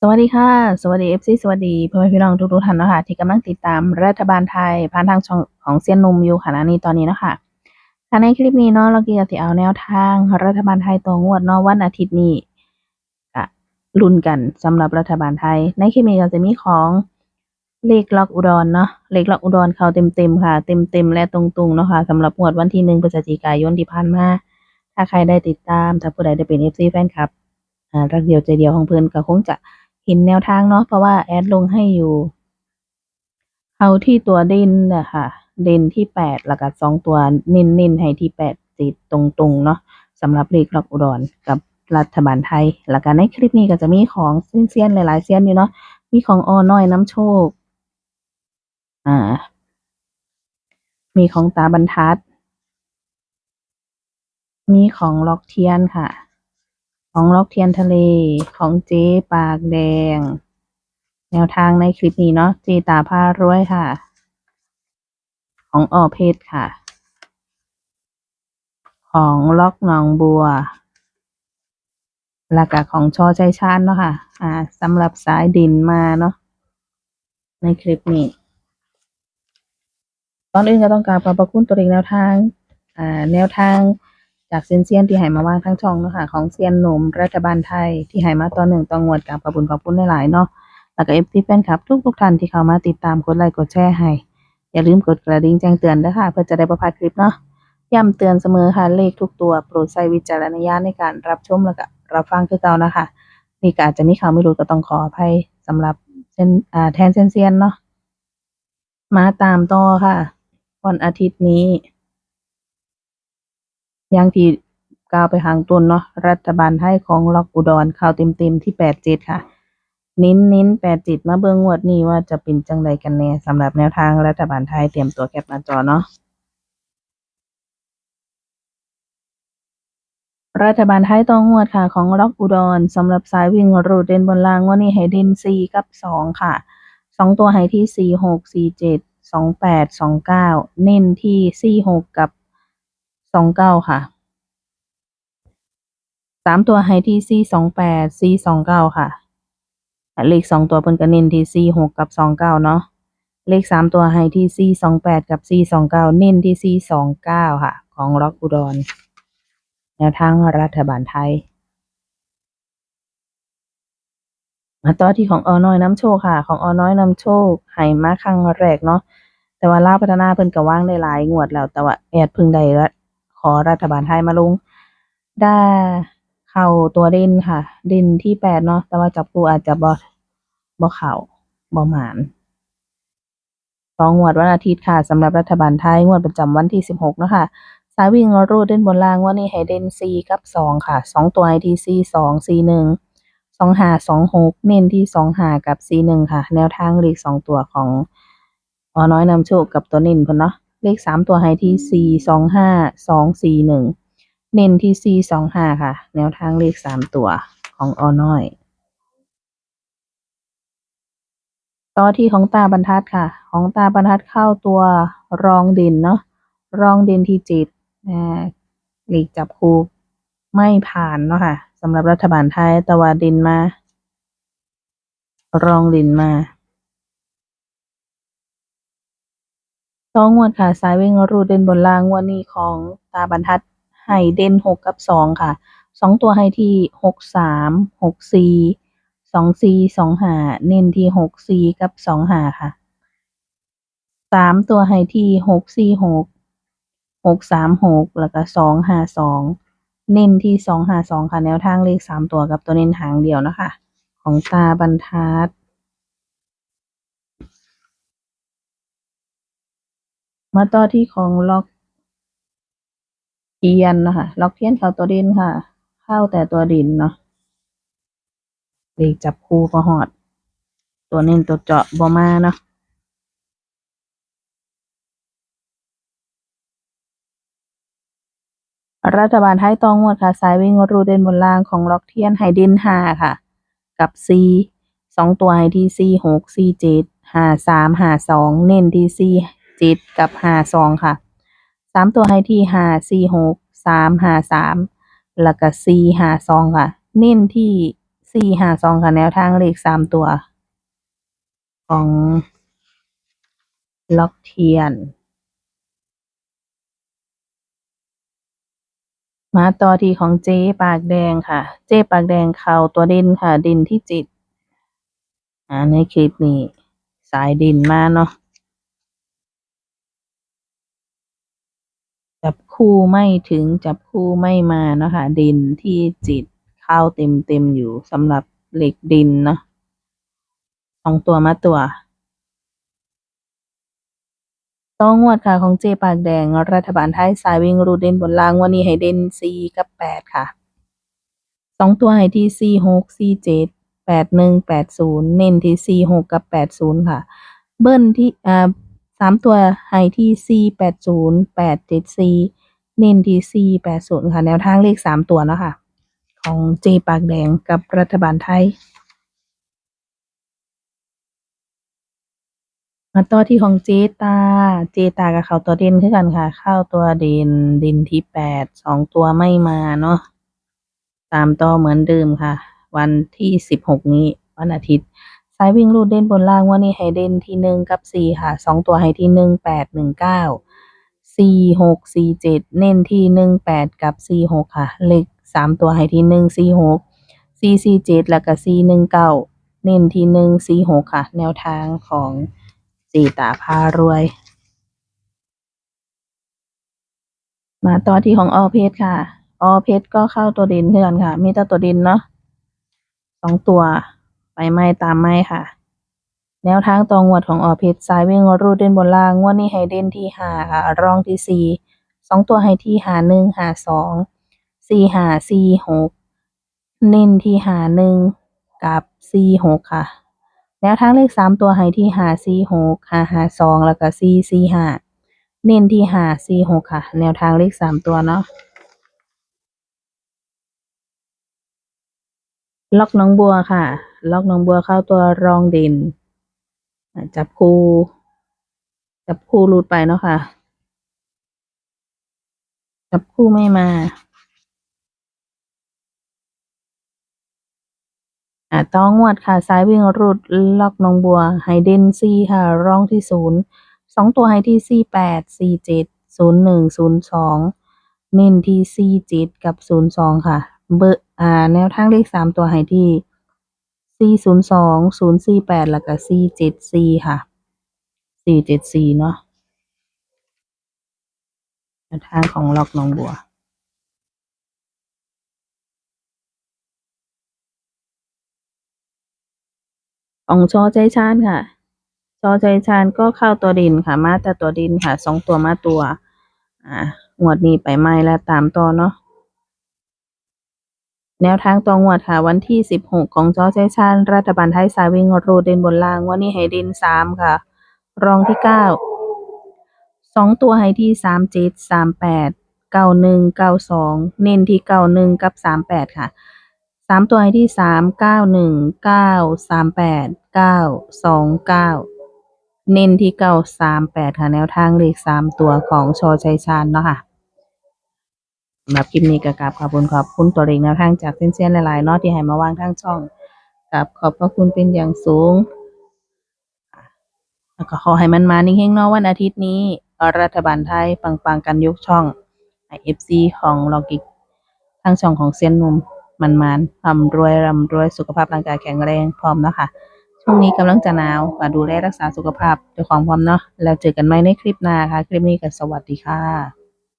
สวัสดีค่ะ สวัสดี FC สวัสดีพ่อแม่พี่น้องทุกๆท่านเนาะค่ะที่กำลังติดตามรัฐบาลไทยผ่านทางช่องของเซียนหนุ่มอยู่ขณะนี้ตอนนี้เนาะค่ะค่ะในคลิปนี้เนาะเราก็จะสิเอาแนวทาง รัฐบาลไทยต่องวดเนาะวันอาทิตย์นี้ก็ลุ้นกันสำหรับรัฐบาลไทย ในคลิปนี้ก็จะมีของเลขล็อกอุดรเนาะเลขล็อกอุดรเขาเต็มๆค่ะ เต็มๆและตรงๆเนาะค่ะสำหรับงวดวันที่หนึ่งพฤศจิกายนที่ผ่านมาถ้าใครได้ติดตามถ้าผู้ใดได้เป็น FC แฟนคลับอ่ารักเดียวใจเดียวของเพิ่อนก็คงจะ เห็นแนวทางเนาะเพราะว่าแอดลงให้อยู่ เอาที่ตัวเด่นนะคะเด่นที่แปดแล้วก็สองตัวเน้นให้ที่แปดติดตรงๆเนาะสำหรับเลขล็อกอุดรกับรัฐบาลไทย แล้วก็ในคลิปนี้ก็จะมีของเซียนๆหลายๆเซียนอยู่เนาะมีของออน้อยน้ำโชค อ่า มีของตาบรรทัด มีของล็อกเทียนค่ะ ของล็อกเทียนทะเลของเจ๊ปากแดง แนวทางในคลิปนี้เนาะเจตาผ้ารวยค่ะ ของออเพชรค่ะ ของล็อกหนองบัวแล้วก็ของชอใจชาญเนาะค่ะ อ่าสำหรับสายดินมาเนาะในคลิปนี้ก่อนอื่นก็ต้องกราบขอบพระคุณตัวเองแนวทาง อ่า แนวทาง จากเซียนเซียนที่ให้มาวางทั้งช่องเนาะค่ะของเซียนหนุ่มรัฐบาลไทยที่ให้มาต่อหนึ่งต่องวดกับขอบคุณขอบคุณหลายๆเนาะแล้วก็เอฟซีแฟนคลับทุกทุกท่านที่เข้ามาติดตามกดไลค์กดแชร์ให้ อย่าลืมกดกระดิ่งแจ้งเตือนด้วยค่ะเพื่อจะได้ประพาดคลิปเนาะย้ำเตือนเสมอค่ะเลขทุกตัวโปรดใช้วิจารณญาณในการรับชมแล้วก็รับฟังคือเก่านะคะนี่ก็อาจจะมีข่าวไม่รู้ก็ต้องขออภัยสำหรับเส้นอ่าแทนเซนเซียนเนาะมาตามต่อค่ะ วันอาทิตย์นี้ อย่างที่กล่าวไปหางต้นเนาะ รัฐบาลไทยของล็อกอุดรข่าวเต็มๆที่แปดเจ็ดค่ะนิ้นนิ้นแปดจิตมาเบิ่งงวดนี้ว่าจะเป็นจังใดกันแน่สำหรับแนวทางรัฐบาลไทยเตรียมตัวแคปหน้าจอเนาะ รัฐบาลไทยต้องงวดค่ะของล็อกอุดรสำหรับสายวิ่งรูดเด่นบนล่างวันนี้ให้เด่นสี่กับสองค่ะสองตัวให้ที่สี่หกสี่เจ็ดสองแปดสองเก้าเน้นที่สี่หกกับ สองเก้าค่ะสามตัวให้ที่สี่สองแปดสี่สองเก้าค่ะ เลขสองตัวเพิ่นก็เน้นที่สี่หกกับสองเก้าเนาะเลขสามตัวให้ที่สี่สองแปดกับสี่สองเก้าเน้นที่สี่สองเก้าค่ะ ของล็อกอุดรแนวทางรัฐบาลไทย มาต่อที่ของออน้อยน้ำโชคค่ะ ของออน้อยน้ำโชคให้มาครั้งแรกเนาะแต่ว่าล่าพัฒนาเพิ่นก็ว่างได้หลายงวดแล้ว แต่ว่าแอดพิ่งได้ อรัฐบาลไทยมาลงได้เข้าตัวเด่นค่ะ เด่นที่แปดเนาะแต่ว่าจับคู่อาจจะบ่บ่เข้าบ่หมานสองงวดวันอาทิตย์ค่ะสำหรับรัฐบาลไทยงวดประจำวันที่สิบหกเนาะค่ะสายวิ่งรูดเด่นบนล่างวันนี้ให้เดนสี่กับสองค่ะสองตัวให้ที่สี่สองสี่หนึ่งสองหาสองหกเน้นที่สองหากับสี่หนึ่งค่ะ แนวทางเลขสองตัวของออน้อยนำโชคกับตัวน้นพนเนาะ เลขสามตัวให้ที่สี่สองห้าสองสี่หนึ่งเน้นที่สี่สองห้าค่ะ แนวทางเลขสามตัวของอน้อย ต่อที่ของตาบรรทัดค่ะ ของตาบรรทัดเข้าตัวรองเด่นเนาะรองเด่นที่เจ็ดอ่าหลีกจับคูไม่ผ่านเนาะค่ะสำหรับรัฐบาลไทยต่ว่าเด่นมา รองเด่นมา สองงวดค่ะ สายวิ่งรูดเด่นบนล่างงวันนี้ของตาบรรทัดให้เด่นหกกับสองค่ะสองตัวให้ที่หกสามหกสี่สองสี่สองหาเน้นที่หกสี่กับสองหาค่ะสามตัวให้ที่หกสี่หกหกสามหกแล้วก็สองหาสองเน้นที่สองหาสองค่ะแนวทางเลขสามตัวกับตัวเน้นหางเดียวนะคะ ของตาบรรทัด มาต่อที่ของล็อกเทียนนะคะล็อกเทียนเข้าตัวด่นค่ะ เข้าแต่ตัวดินเนาะเลขจับคู่ก็หอด ตัวเน้นตัวเจาะบ่มาเนาะรัฐบาลไทยต้องงวดค่ะ สายวิ่งรูเด่นบนล่างของล็อกเทียนไฮเดนห้าค่ะ กับซีสองตัวไฮที่ซีหกซีเจ็ดห้าสามห้าสองเน้นที่ซี เจ็ดกับห้าสองค่ะสามตัวไฮที่ห้าซีหกสามห้าสามแล้วก็ซีห้าสองค่ะ เน้นที่ซีสี่ห้าสองค่ะแนวทางเลขสามตัว ของล็อกเทียน มาต่อที่ของเจ๊ปากแดงค่ะ เจ๊ปากแดงเข่าตัวเด่นค่ะดินที่จิตอ่าในคลิปนี้ สายดินมาเนาะ จับคู่ไม่ถึง จับคู่ไม่มาเนาะค่ะดินที่จิตเข้าเต็มเต็มอยู่สำหรับเหล็กดินเนาะสองตัวมาตัวต้องงวดค่ะของเจปากแดง รัฐบาลไทยสายวิ่งรูดเด่นบนล่างวันนี้ให้เด่นสี่กับแปดค่ะสองตัวให้ที่สี่หกสี่เจ็ดแปดหนึ่งแปดศูนย์เน้นที่สี่หกกับแปดศูนย์ค่ะ เบิ้ลที่อ่า สามตัวให้ที่สี่แปดศูนย์แปดเจ็ดสี่เน้นที่สี่แปดศูนย์ค่ะ แนวทางเลขสามตัวเนาะค่ะของเจปากแดงกับรัฐบาลไทย มาต่อที่ของเจตา เจตากับเขาตัวเด่นคือกันค่ะ เข้าตัวเด่นดินที่แปดสองตัวไม่มาเนาะตามต่อเหมือนเดิมค่ะ วันที่สิบหกนี้วันอาทิตย์ สายวิ่งรูดเด่นบนล่างวันนี้ให้เด่นที่หนึ่งกับสี่ค่ะสองตัวให้ที่หนึ่งแปดหนึ่งเก้าสี่หกสี่เจ็ดเน้นที่หนึ่งแปดกับสี่หกค่ะเลขสามตัวให้ที่หนึ่งสี่หกสี่สี่เจ็ดแล้วก็สี่หนึ่งเก้าเน้นที่หนึ่งสี่หกค่ะ แนวทางของสีตาพารวย มาต่อที่ของออเพชรค่ะ ออเพชรก็เข้าตัวดินเพื่อนค่ะ มีแต่ตัวดินเนาะสองตัว ไปไม่ตามไม่ค่ะ แนวทางตรงวดของออเพชรสายวิ่งรูดเด่นบนล่างงวดนี้ให้เด่นที่หาค่ะ รองที่สี่สองตัวให้ที่หาหนึ่งหาสองสี่หาสี่หกเน้นที่หาหนึ่งกับสี่หกค่ะ แนวทางเลขสามตัวให้ที่หาสี่หกหาหาสองแล้วก็สี่สี่หาเน้นที่หาสี่หกค่ะ แนวทางเลขสามตัวเนาะล็อกน้องบัวค่ะ ล็อกน้องบัวเข้าตัวรองเด่นจับคู่ จับคู่รูดไปเนาะค่ะ จับคู่ไม่มาอ่าต้องงวดค่ะ ซ้ายวิ่งรูดล็อกนองบัวไฮเดนซี่ค่ะ ร่องที่ศูนย์สองตัวไฮที่สี่แปดสี่เจ็ดศูนย์หนึ่งศูนย์สองเน้นที่สี่เจ็ดกับศูนย์สองค่ะ เบอร์อ่า แนวทางเลขสามตัวไฮที่ สี่ศูนย์สองศูนย์สี่แปดแล้วก็สี่เจ็ดซีค่ะสี่เจ็ดซีเนาะทางของล็อกน้องบัวของชอใจชาญค่ะ ชอใจชาญก็เข้าตัวดินค่ะ มาแต่ตัวดินค่ะ สองตัวมาตัว อ่างวดนี้ไปไม่แล้วตามต่อเนาะ แนวทางตัวงวดค่ะ วันที่สิบหกของจอใจชาญรัฐบาลไทยสายวิ่งรูเดนบนล่างวันนี้ให้เดนสามค่ะ รองที่เก้าสองตัวให้ที่สามเจ็ดสามแปดเก้าหนึ่งเก้าสองเน้นที่เก้าหนึ่งกับสามแปดค่ะสามตัวให้ที่สามเก้าหนึ่งเก้าสามแปดเก้าสองเก้าเน้นที่เก้าสามแปดค่ะ แนวทางเลขสามตัวของชอชัยชาญเนาะค่ะ สำหรับคลิปนี้ก็กราบขอบคุณขอบคุณตัวเลขแนวทางจากเส้นๆหลายๆเนาะที่ให้มาวางทางช่องกับขอบพระคุณเป็นอย่างสูงแล้วก็ขอให้มันมานิ่งๆเนาะวันอาทิตย์นี้ รัฐบาลไทยปังๆกันยกช่องไอเอฟซีของลอกิกทางช่องของเซียนนุ่มมันมันๆร่ำรวยร่ำรวยสุขภาพร่างกายแข็งแรงพร้อมเนาะค่ะ ช่วงนี้กำลังจะหนาวก็ดูแลรักษาสุขภาพด้วยความพร้อมเนาะแล้วเจอกันใหม่ในคลิปหน้าค่ะ คลิปนี้ก็สวัสดีค่ะ